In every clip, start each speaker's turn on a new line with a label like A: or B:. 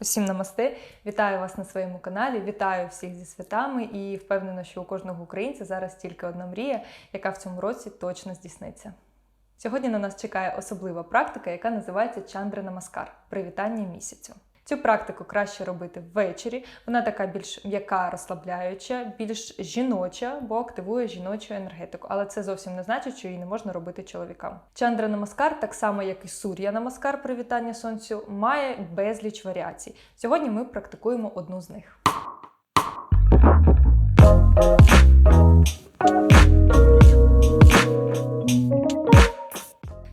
A: Усім намасте! Вітаю вас на своєму каналі. Вітаю всіх зі святами і впевнена, що у кожного українця зараз тільки одна мрія, яка в цьому році точно здійсниться. Сьогодні на нас чекає особлива практика, яка називається Чандра Намаскар привітання місяцю. Цю практику краще робити ввечері. Вона така більш м'яка, розслабляюча, більш жіноча, бо активує жіночу енергетику. Але це зовсім не значить, що її не можна робити чоловікам. Чандра Намаскар, так само як і Сур'я Намаскар, привітання сонцю, має безліч варіацій. Сьогодні ми практикуємо одну з них.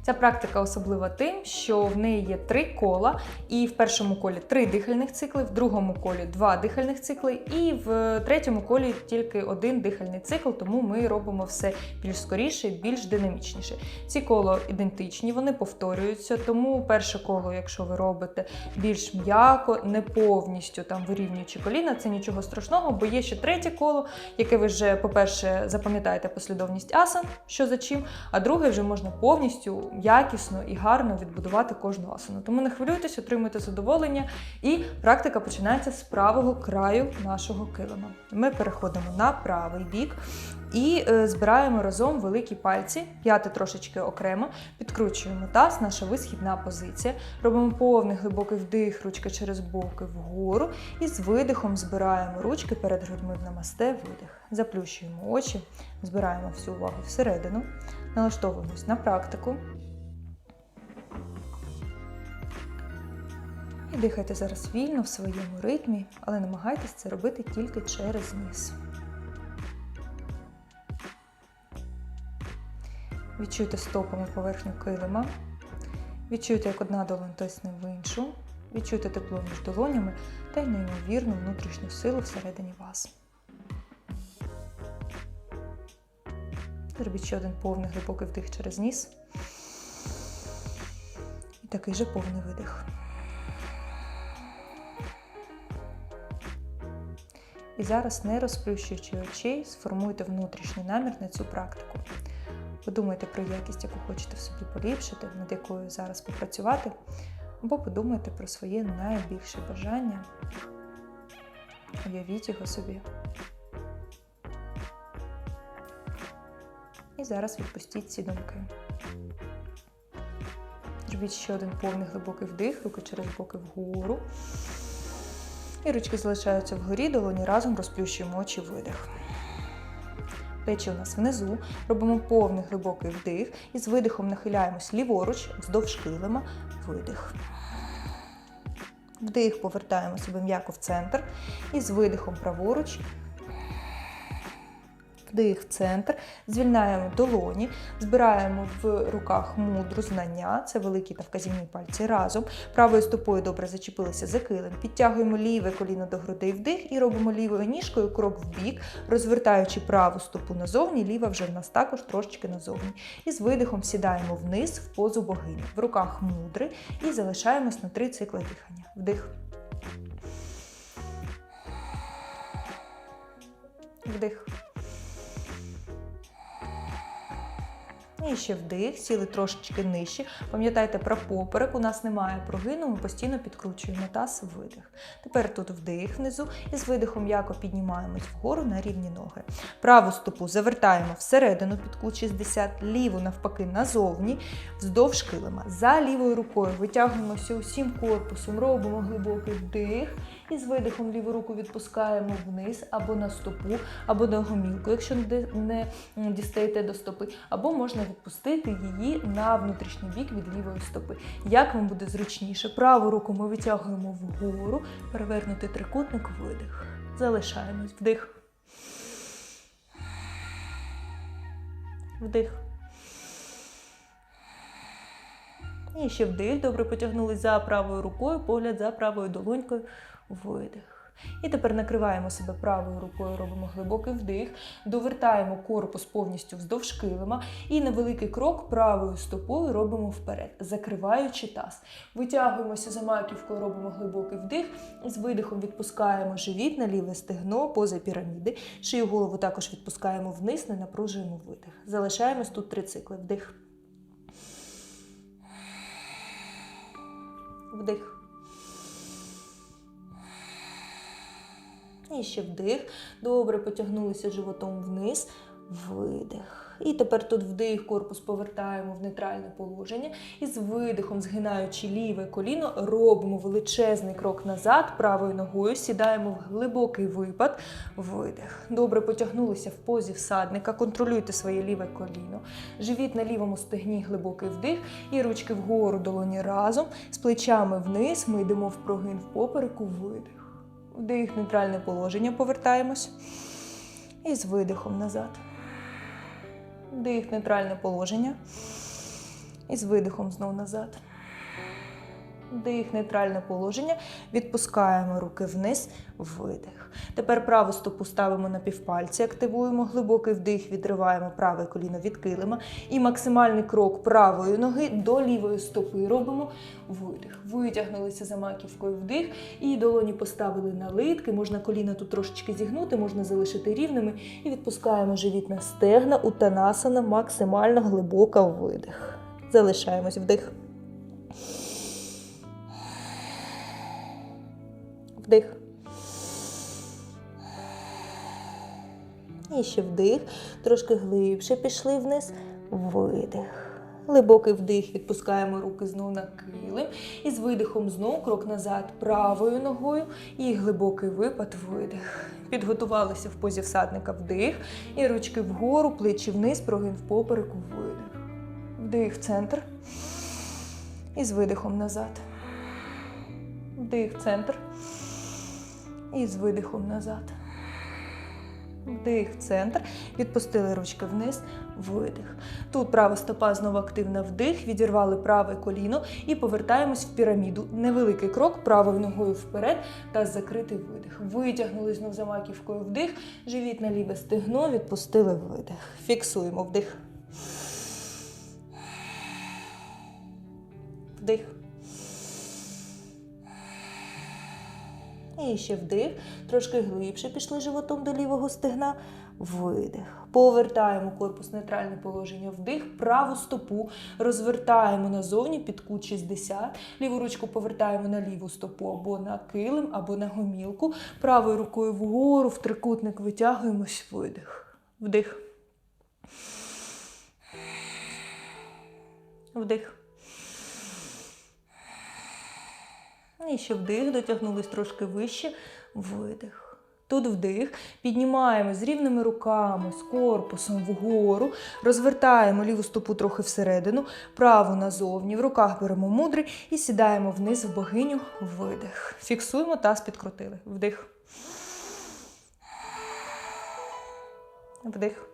A: Ця практика особлива тим, що в неї є три кола, і в першому колі три дихальних цикли, в другому колі два дихальних цикли, і в третьому колі тільки один дихальний цикл, тому ми робимо все більш скоріше, більш динамічніше. Ці коло ідентичні, вони повторюються, тому перше коло, якщо ви робите більш м'яко, не повністю там вирівнюючи коліна, це нічого страшного, бо є ще третє коло, яке ви вже, по-перше, запам'ятаєте послідовність асан, що за чим, а друге вже можна повністю якісно і гарно відбудувати кожну асану. Тому не хвилюйтесь, отримуйте задоволення, і практика починається з правого краю нашого килима. Ми переходимо на правий бік. І е, збираємо разом великі пальці, п'яти трошечки окремо, підкручуємо таз, наша висхідна позиція. Робимо повний глибокий вдих, ручки через боки вгору. І з видихом збираємо ручки перед грудьми в намасте, видих. Заплющуємо очі, збираємо всю увагу всередину, налаштовуємось на практику. І дихайте зараз вільно в своєму ритмі, але намагайтесь це робити тільки через ніс. Відчуйте стопами поверхню килима. Відчуйте, як одна долонь тисне в іншу. Відчуйте тепло між долонями та й неймовірну внутрішню силу всередині вас. Зробіть ще один повний глибокий вдих через ніс. І такий же повний видих. І зараз, не розплющуючи очей, сформуйте внутрішній намір на цю практику. Подумайте про якість, яку хочете в собі поліпшити, над якою зараз попрацювати, або подумайте про своє найбільше бажання. Уявіть його собі. І зараз відпустіть ці думки. Зробіть ще один повний глибокий вдих, руки через боки вгору. І ручки залишаються вгорі, долоні разом розплющуємо очі видих. Плечі у нас внизу. Робимо повний глибокий вдих і з видихом нахиляємось ліворуч, вздовж килима, видих. Вдих, повертаємо себе м'яко в центр. І з видихом праворуч. Вдих центр, звільняємо долоні, збираємо в руках мудру знання, це великі та вказівні пальці разом. Правою стопою добре зачепилися за килим. Підтягуємо ліве коліно до грудей вдих і робимо лівою ніжкою крок в бік, розвертаючи праву стопу назовні, ліва вже в нас також трошечки назовні. І з видихом сідаємо вниз в позу богині. В руках мудри і залишаємось на три цикли дихання. Вдих. Вдих. І ще вдих, сіли трошечки нижче. Пам'ятайте про поперек, у нас немає прогину, ми постійно підкручуємо таз, видих. Тепер тут вдих внизу і з видихом м'яко піднімаємось вгору на рівні ноги. Праву стопу завертаємо всередину під кут 60, ліву навпаки назовні, вздовж килима. За лівою рукою витягуємося усім корпусом, робимо глибокий вдих. І з видихом ліву руку відпускаємо вниз або на стопу, або на гомілку, якщо не дістаєте до стопи, або можна відпустити її на внутрішній бік від лівої стопи. Як вам буде зручніше? Праву руку ми витягуємо вгору, перевернути трикутник, видих. Залишаємось. Вдих. Вдих. І ще вдих. Добре потягнули за правою рукою, погляд за правою долонькою. Видих. І тепер накриваємо себе правою рукою, робимо глибокий вдих, довертаємо корпус повністю вздовж килима і невеликий крок правою стопою робимо вперед, закриваючи таз. Витягуємося за маківкою, робимо глибокий вдих, з видихом відпускаємо живіт на ліве стегно, поза піраміди. Шию голову також відпускаємо вниз, не напружуємо видих. Залишаємось тут три цикли. Вдих. Вдих. І ще вдих. Добре, потягнулися животом вниз. Видих. І тепер тут вдих, корпус повертаємо в нейтральне положення. І з видихом, згинаючи ліве коліно, робимо величезний крок назад, правою ногою сідаємо в глибокий випад. Видих. Добре потягнулися в позі всадника. Контролюйте своє ліве коліно. Живіт на лівому стегні, глибокий вдих. І ручки вгору, долоні разом. З плечами вниз. Ми йдемо в прогин в попереку. Видих. Вдих, нейтральне положення. Повертаємось. І з видихом назад. Вдих, нейтральне положення. І з видихом знову назад. Вдих, нейтральне положення. Відпускаємо руки вниз, видих. Тепер праву стопу ставимо на півпальці, активуємо глибокий вдих, відриваємо праве коліно від килима. І максимальний крок правої ноги до лівої стопи робимо видих. Витягнулися за маківкою вдих. І долоні поставили на литки. Можна коліна тут трошечки зігнути, можна залишити рівними. І відпускаємо живіт на стегна, утанасана, максимально глибока видих. Залишаємось вдих. Вдих. І ще вдих. Трошки глибше пішли вниз. Видих. Глибокий вдих, відпускаємо руки знову на килим. І з видихом знову крок назад правою ногою. І глибокий випад, видих. Підготувалися в позі всадника вдих. І ручки вгору, плечі вниз, прогин в попереку, видих. Вдих в центр. І з видихом назад. Вдих в центр. І з видихом назад. Вдих в центр. Відпустили ручки вниз. Видих. Тут права стопа знову активна вдих. Відірвали праве коліно і повертаємось в піраміду. Невеликий крок правою ногою вперед та закритий видих. Витягнули знов за маківкою вдих. Живіт на ліве стегно. Відпустили видих. Фіксуємо вдих. Вдих. І ще вдих. Трошки глибше пішли животом до лівого стегна. Видих. Повертаємо корпус в нейтральне положення. Вдих. Праву стопу розвертаємо назовні під кут 60. Ліву ручку повертаємо на ліву стопу або на килим, або на гомілку. Правою рукою вгору в трикутник витягуємось. Видих. Вдих. Вдих. І ще вдих, дотягнулись трошки вище, видих. Тут вдих, піднімаємо з рівними руками, з корпусом вгору, розвертаємо ліву стопу трохи всередину, праву назовні, в руках беремо мудрий і сідаємо вниз в богиню, видих. Фіксуємо таз підкрутили. Вдих. Вдих.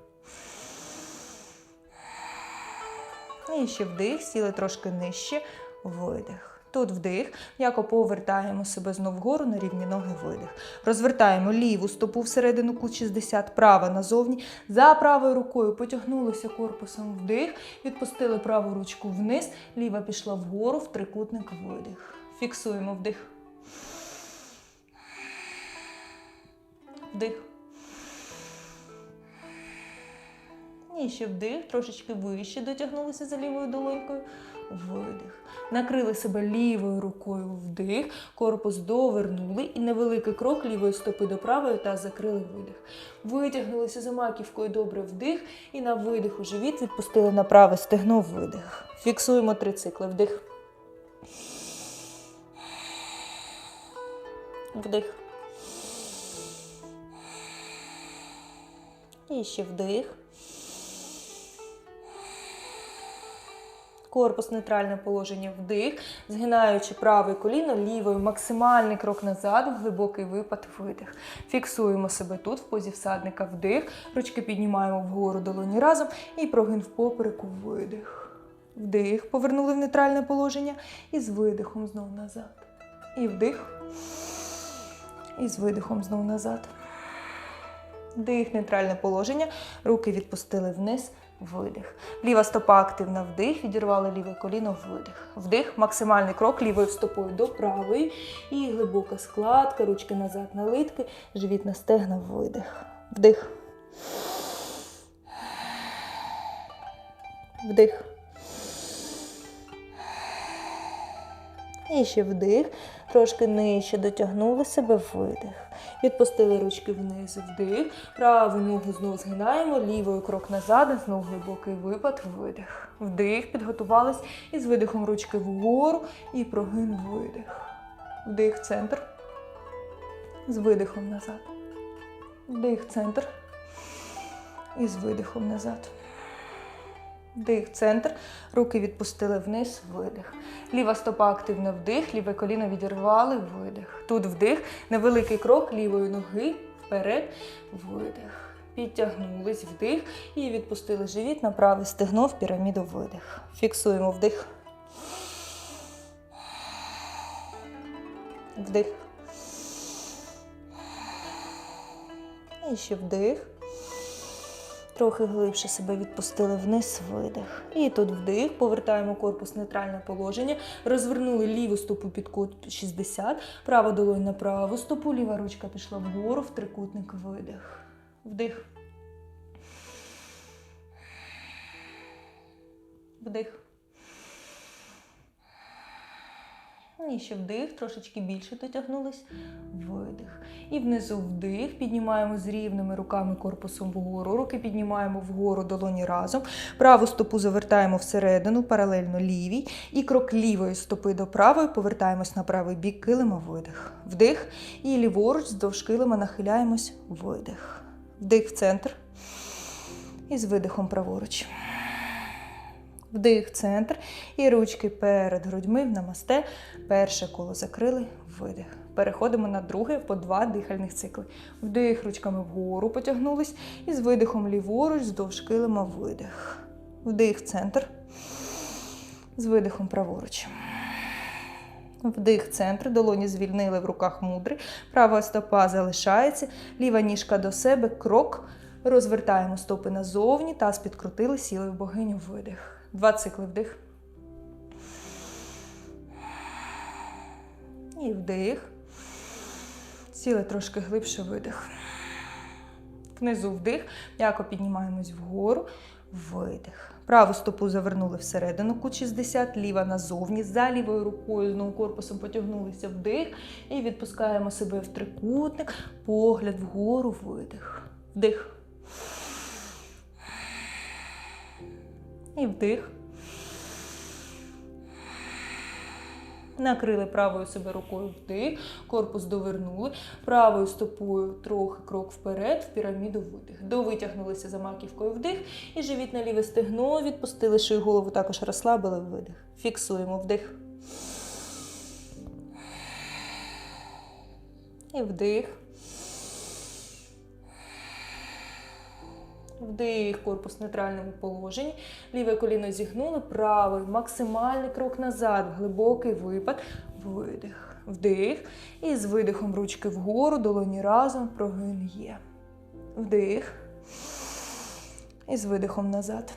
A: І ще вдих, сіли трошки нижче, видих. Тут вдих, м'яко повертаємо себе знов вгору на рівні ноги видих. Розвертаємо ліву стопу всередину кут 60, права назовні. За правою рукою потягнулися корпусом вдих, відпустили праву ручку вниз, ліва пішла вгору в трикутник видих. Фіксуємо вдих. Вдих. І ще вдих, трошечки вище дотягнулися за лівою долонькою. Видих. Накрили себе лівою рукою вдих, корпус довернули і невеликий крок лівої стопи до правої та закрили видих. Витягнулися за маківкою добре вдих і на видиху живіт відпустили на праве стегно видих. Фіксуємо три цикли. Вдих. Вдих. І ще вдих. Корпус нейтральне положення вдих, згинаючи праве коліно лівою, максимальний крок назад, глибокий випад, видих. Фіксуємо себе тут, в позі всадника вдих. Ручки піднімаємо вгору долоні разом і прогин в попереку, видих. Вдих, повернули в нейтральне положення. І з видихом знову назад. І вдих. І з видихом знову назад. Вдих, нейтральне положення. Руки відпустили вниз. Видих. Ліва стопа активна вдих, відірвали ліве коліно, видих. Вдих, максимальний крок лівою стопою до правої. І глибока складка, ручки назад на литки, живіт на стегна, видих. Вдих. Вдих.
B: І ще вдих, трошки нижче дотягнули себе видих. Відпустили ручки вниз, вдих. Праву ногу знову згинаємо, лівою крок назад, знову глибокий випад, видих. Вдих, підготувались. І з видихом ручки вгору і прогин видих. Вдих, центр. З видихом назад. Вдих, центр. І з видихом назад. Вдих, центр. Руки відпустили вниз, видих. Ліва стопа активно вдих, ліве коліно відірвали, видих. Тут вдих, невеликий крок лівої ноги вперед, видих. Підтягнулись, вдих і відпустили живіт на праве стегно в піраміду видих. Фіксуємо вдих. Вдих. І ще вдих. Трохи глибше себе відпустили вниз, видих. І тут вдих, повертаємо корпус в нейтральне положення, розвернули ліву стопу під кут 60, права долонь на праву стопу, ліва ручка пішла вгору, в трикутник видих. Вдих. Вдих. І ще вдих, трошечки більше дотягнулись. Видих. І внизу вдих. Піднімаємо з рівними руками корпусом вгору. Руки піднімаємо вгору долоні разом. Праву стопу завертаємо всередину, паралельно лівій. І крок лівої стопи до правої повертаємось на правий бік килима. Видих. Вдих. І ліворуч здовж килима нахиляємось. Видих. Вдих в центр. І з видихом праворуч. Вдих, центр. І ручки перед грудьми в намасте. Перше коло закрили, видих. Переходимо на друге по два дихальних цикли. Вдих, ручками вгору потягнулись. І з видихом ліворуч, здовж килима видих. Вдих, центр. З видихом праворуч. Вдих, центр. Долоні звільнили в руках мудри. Права стопа залишається. Ліва ніжка до себе. Крок. Розвертаємо стопи назовні. Таз підкрутили, сіли в богиню. Видих. Два цикли вдих. І вдих. Сіли трошки глибше видих. Внизу вдих. М'яко піднімаємось вгору. Видих. Праву стопу завернули всередину кут 60, ліва назовні. За лівою рукою знову корпусом потягнулися вдих. І відпускаємо себе в трикутник. Погляд вгору, видих. Вдих. І вдих. Накрили правою себе рукою вдих, корпус довернули, правою стопою трохи крок вперед, в піраміду видих. Довитягнулися за маківкою вдих і живіт на ліве стегно, відпустили шию голову, також розслабили видих. Фіксуємо вдих. І вдих. Вдих, корпус в нейтральному положенні. Ліве коліно зігнули, правий, максимальний крок назад, глибокий випад, видих. Вдих. І з видихом ручки вгору, долоні разом, прогин є. Вдих. І з видихом назад.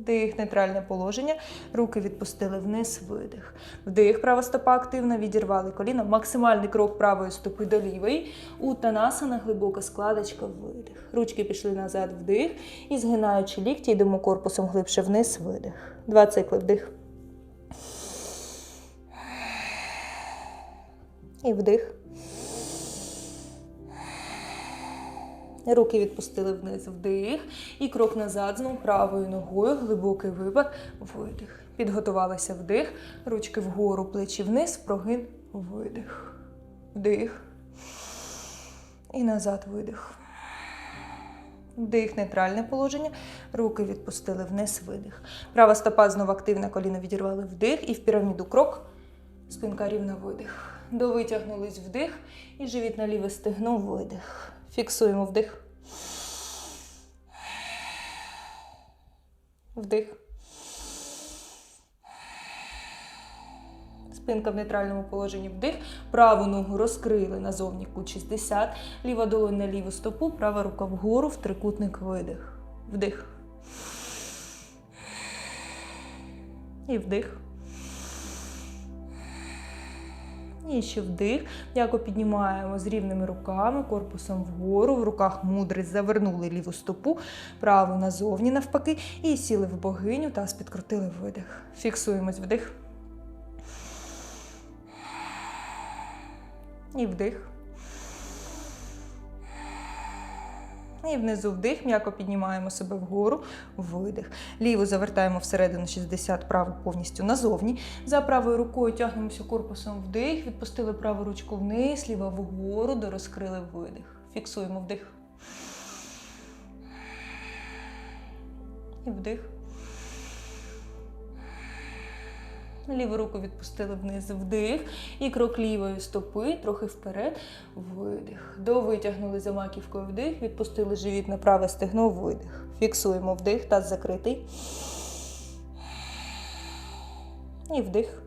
B: Вдих, нейтральне положення. Руки відпустили вниз, видих. Вдих, права стопа активна, відірвали коліно. Максимальний крок правої стопи до лівої. Утанасана, глибока складочка, видих. Ручки пішли назад, вдих. І згинаючи лікті, йдемо корпусом глибше вниз, видих. Два цикли вдих. І вдих. Руки відпустили вниз вдих. І крок назад, знову правою ногою, глибокий випад, видих. Підготувалися вдих. Ручки вгору, плечі вниз, прогин, видих. Вдих. І назад видих. Вдих, нейтральне положення. Руки відпустили вниз, видих. Права стопа знову активна, коліно відірвали вдих. І в піраміду крок. Спинка рівна видих. Довитягнулись вдих. І живіт на ліве стегно, видих. Фіксуємо вдих. Вдих. Спинка в нейтральному положенні вдих. Праву ногу розкрили назовні кут 60. Ліва долонь на ліву стопу, права рука вгору в трикутник видих. Вдих. І вдих. І ще вдих, м'яко піднімаємо з рівними руками, корпусом вгору, в руках мудрість, завернули ліву стопу, праву назовні навпаки, і сіли в богиню, таз підкрутили видих. Фіксуємось вдих.
A: І вдих. І внизу вдих, м'яко піднімаємо себе вгору, видих. Ліву завертаємо всередину 60, праву повністю назовні. За правою рукою тягнемося корпусом вдих, відпустили праву ручку вниз, ліва вгору, дорозкрили видих. Фіксуємо вдих. І вдих. Ліву руку відпустили вниз, вдих. І крок лівої стопи, трохи вперед, видих. Довитягнули за маківкою вдих, відпустили живіт на праве стегно, видих. Фіксуємо вдих, таз закритий. І вдих.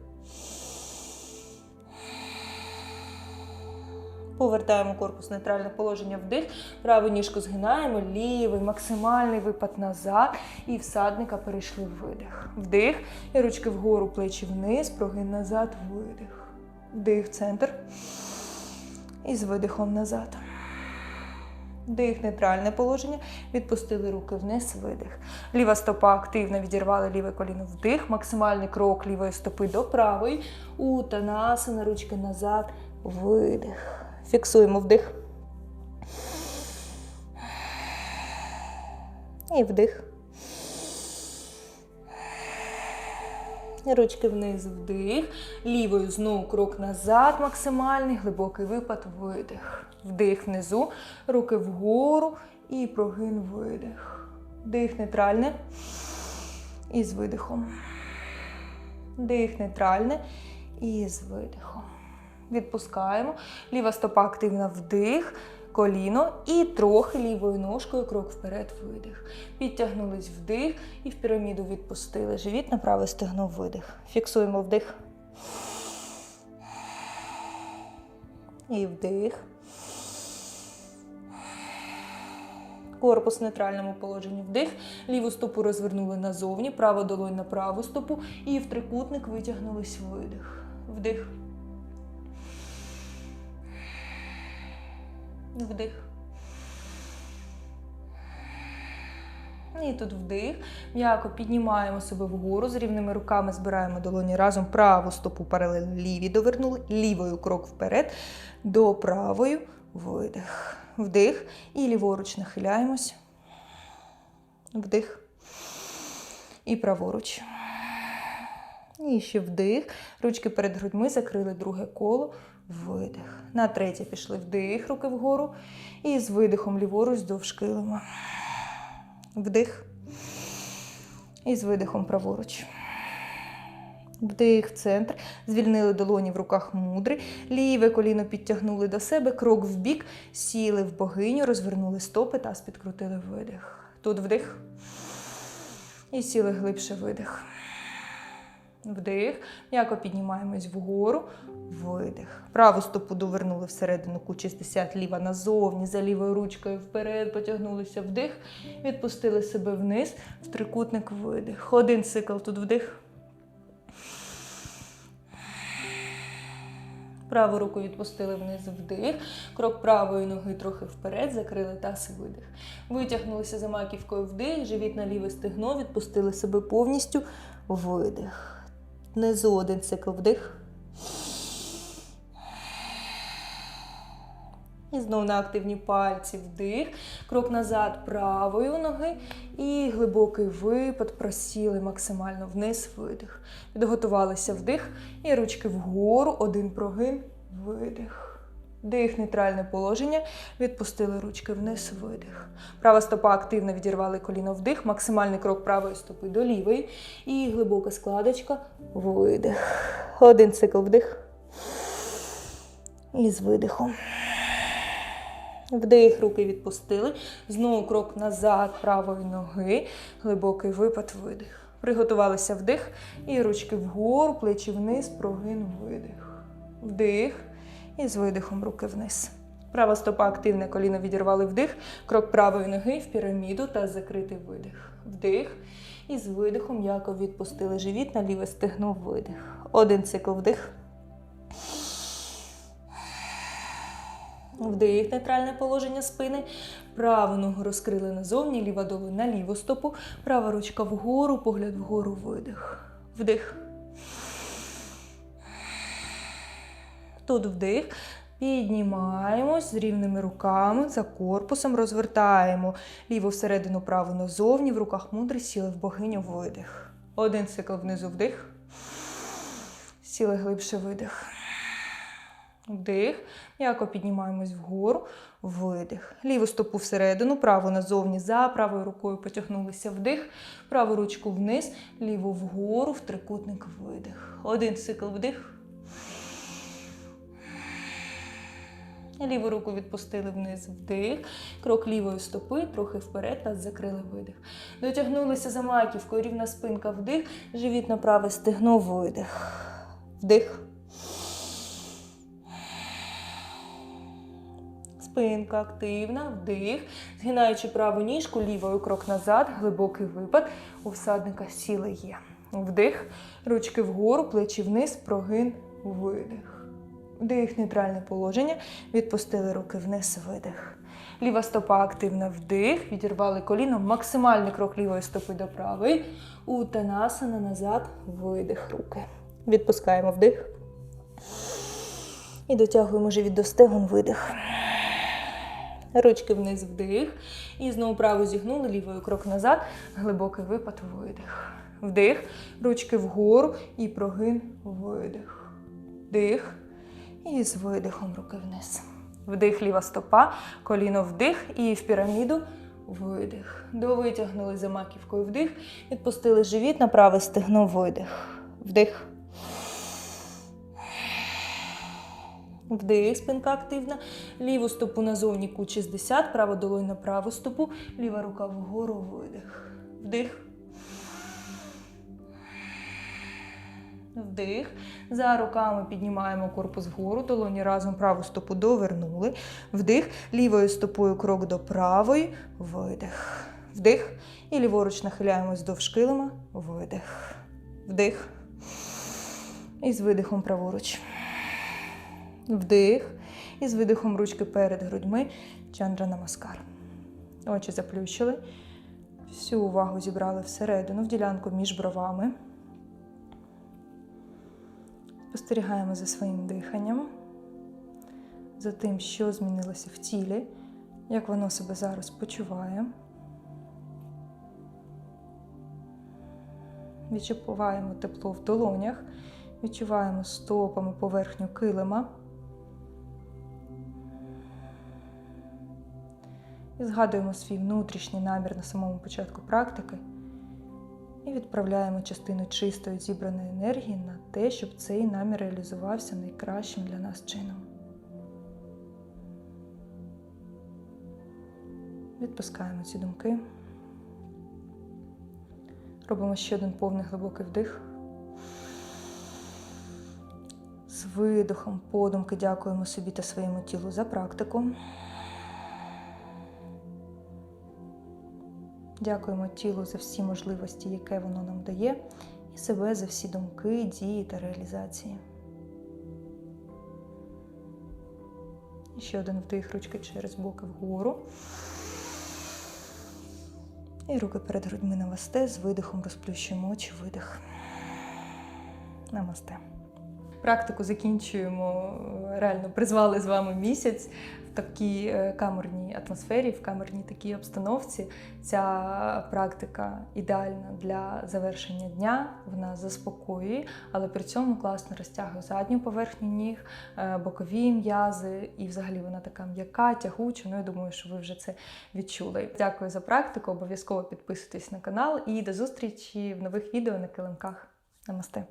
A: Повертаємо корпус в нейтральне положення вдих. Праву ніжку згинаємо, лівий, максимальний випад назад. І всадника перейшли в видих. Вдих. І ручки вгору, плечі вниз, прогин назад, видих. Вдих, центр. І з видихом назад. Вдих, нейтральне положення. Відпустили руки вниз, видих. Ліва стопа активно відірвали ліве коліно вдих. Максимальний крок лівої стопи до правої. Утанасана, ручки назад, видих. Фіксуємо вдих. І вдих. Ручки вниз, вдих. Лівою знову крок назад, максимальний, глибокий випад, видих. Вдих внизу, руки вгору і прогин видих. Вдих нейтральне. І з видихом. Вдих нейтральне. І з видихом. Відпускаємо. Ліва стопа активна вдих, коліно і трохи лівою ножкою крок вперед, видих. Підтягнулись вдих і в піраміду відпустили. Живіт на праве стегно видих. Фіксуємо вдих. І вдих. Корпус в нейтральному положенні вдих. Ліву стопу розвернули назовні, праву долонь на праву стопу і в трикутник витягнулись видих. Вдих. Вдих. І тут вдих. М'яко піднімаємо себе вгору. З рівними руками збираємо долоні разом. Праву стопу паралельно лівій довернули. Лівою крок вперед. До правої. Видих. Вдих. І ліворуч нахиляємось. Вдих. І праворуч. І ще вдих. Ручки перед грудьми закрили друге коло. Видих. На третє пішли вдих, руки вгору. І з видихом ліворуч довж килима. Вдих. І з видихом праворуч. Вдих в центр. Звільнили долоні в руках мудри. Ліве коліно підтягнули до себе, крок в бік, сіли в богиню, розвернули стопи, таз підкрутили видих. Тут вдих. І сіли глибше видих. Вдих. М'яко піднімаємось вгору. Видих. Праву стопу довернули всередину кут 60, ліва назовні, за лівою ручкою вперед, потягнулися вдих. Відпустили себе вниз. В трикутник видих. Один цикл тут вдих. Праву руку відпустили вниз вдих. Крок правої ноги трохи вперед, закрили таз видих. Витягнулися за маківкою вдих, живіт на ліве стегно, відпустили себе повністю. Видих. Внизу один цикл вдих. І знову на активні пальці вдих. Крок назад правою ноги. І глибокий випад. Просіли максимально вниз, видих. Підготувалися вдих. І ручки вгору. Один прогин. Видих. Дих, нейтральне положення. Відпустили ручки вниз, видих. Права стопа активно відірвали коліно вдих. Максимальний крок правої стопи до лівої. І глибока складочка. Видих. Один цикл вдих. І з видихом. Вдих, руки відпустили. Знову крок назад правої ноги. Глибокий випад, видих. Приготувалися вдих. І ручки вгору, плечі вниз, прогин, видих. Вдих. І з видихом руки вниз. Права стопа активне, коліно відірвали вдих. Крок правої ноги в піраміду та закритий видих. Вдих. І з видихом м'яко відпустили живіт на ліве стегно, видих. Один цикл вдих. Вдих, нейтральне положення спини. Праву ногу розкрили назовні, ліва долонь на ліву стопу. Права ручка вгору, погляд вгору, видих. Вдих. Тут вдих. Піднімаємось з рівними руками за корпусом, розвертаємо ліву всередину, праву назовні. В руках мудри сіли в богиню видих. Один цикл внизу вдих. Сіли глибше видих. Вдих. М'яко піднімаємось вгору. Видих. Ліву стопу всередину, праву назовні за правою рукою потягнулися вдих. Праву ручку вниз, ліву вгору, в трикутник видих. Один цикл вдих. Ліву руку відпустили вниз вдих. Крок лівої стопи, трохи вперед, та закрили видих. Дотягнулися за маківкою, рівна спинка вдих, живіт на праве видих. Вдих. Спинка активна, вдих. Згинаючи праву ніжку, лівою крок назад, глибокий випад. У всадника сіли є. Вдих. Ручки вгору, плечі вниз, прогин, видих. Вдих, нейтральне положення. Відпустили руки вниз, видих. Ліва стопа активна, вдих. Відірвали коліно. Максимальний крок лівої стопи до правої. Утанасана назад, видих руки. Відпускаємо вдих. І дотягуємо живіт до стегон, видих. Ручки вниз вдих. І знову праву зігнули, лівою крок назад. Глибокий випад, видих. Вдих. Ручки вгору і прогин, видих. Вдих. І з видихом руки вниз. Вдих, ліва стопа, коліно вдих і в піраміду видих. Довитягнули за маківкою вдих. Відпустили живіт на праве стегно, видих. Вдих. Вдих, спинка активна. Ліву стопу назовні кут 60, праву долонь на праву стопу, ліва рука вгору, видих. Вдих. Вдих. За руками піднімаємо корпус вгору, долоні разом праву стопу довернули. Вдих. Лівою стопою крок до правої. Видих. Вдих. І ліворуч нахиляємось до килима. Видих. Вдих. І з видихом праворуч. Вдих. І з видихом ручки перед грудьми. Чандра намаскар. Очі заплющили. Всю увагу зібрали всередину, в ділянку між бровами. Спостерігаємо за своїм диханням, за тим, що змінилося в тілі, як воно себе зараз почуває. Відчуваємо тепло в долонях, відчуваємо стопами поверхню килима. І згадуємо свій внутрішній намір на самому початку практики. І відправляємо частину чистої зібраної енергії на те, щоб цей намір реалізувався найкращим для нас чином. Відпускаємо ці думки. Робимо ще один повний глибокий вдих. З видихом, подумки дякуємо собі та своєму тілу за практику. Дякуємо тілу за всі можливості, яке воно нам дає, і себе за всі думки, дії та реалізації. І ще один вдих ручки через боки вгору. І руки перед грудьми навасте, з видихом розплющуємо очі, видих. Намасте. Практику закінчуємо. Реально призвали з вами місяць в такій е, камерній атмосфері, в камерній такій обстановці. Ця практика ідеальна для завершення дня. Вона заспокоює, але при цьому класно розтягує задню поверхню ніг, е, бокові м'язи, і взагалі вона така м'яка, тягуча. Ну я думаю, що ви вже це відчули. Дякую за практику. Обов'язково підписуйтесь на канал і до зустрічі в нових відео на килимках. Намасте!